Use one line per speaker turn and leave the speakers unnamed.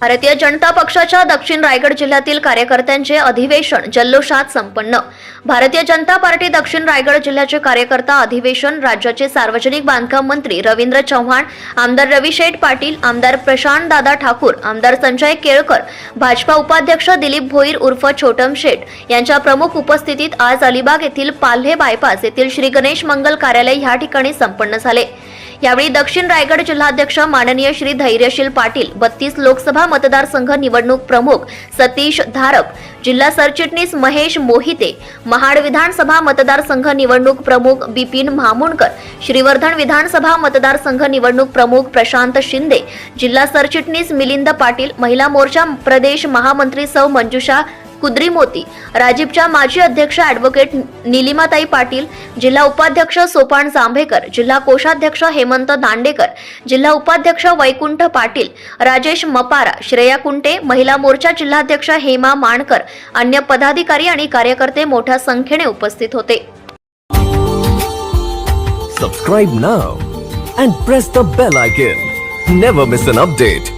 भारतीय जनता पक्षाच्या दक्षिण रायगड जिल्ह्यातील कार्यकर्त्यांचे अधिवेशन जल्लोषात संपन्न. भारतीय जनता पार्टी दक्षिण रायगड जिल्ह्याचे कार्यकर्ता अधिवेशन राज्याचे सार्वजनिक बांधकाम मंत्री रवींद्र चव्हाण आमदार रविशेठ पाटील आमदार प्रशांत दादा ठाकूर आमदार संजय केळकर भाजपा उपाध्यक्ष दिलीप भोईर उर्फ छोटम शेठ यांच्या प्रमुख उपस्थितीत आज अलिबाग येथील पाल्हे बायपास येथील श्री गणेश मंगल कार्यालय ह्या ठिकाणी संपन्न झाले. यावेळी दक्षिण रायगड जिल्हाध्यक्ष माननीय श्री धैर्यशील पाटील बत्तीस लोकसभा मतदारसंघ निवडणूक प्रमुख सतीश धारप जिल्हा सरचिटणीस महेश मोहिते महाड विधानसभा मतदारसंघ निवडणूक प्रमुख बिपिन म्हामुणकर श्रीवर्धन विधानसभा मतदारसंघ निवडणूक प्रमुख प्रशांत शिंदे जिल्हा सरचिटणीस मिलिंद पाटील महिला मोर्चा प्रदेश महामंत्री सौ मंजुषा कुद्रीमोती राजीवच्या माजी अध्यक्ष ॲडव्होकेट निलिमाताई पाटील जिल्हा उपाध्यक्ष सोपान जांभेकर जिल्हा कोषाध्यक्ष हेमंत दांडेकर जिल्हा उपाध्यक्ष वैकुंठ पाटील राजेश मपारा श्रेया कुंटे महिला मोर्चा जिल्हाध्यक्ष हेमा माणकर अन्य पदाधिकारी आणि कार्यकर्ते मोठ्या संख्येने उपस्थित होते
Subscribe now and press the bell icon. Never miss an update.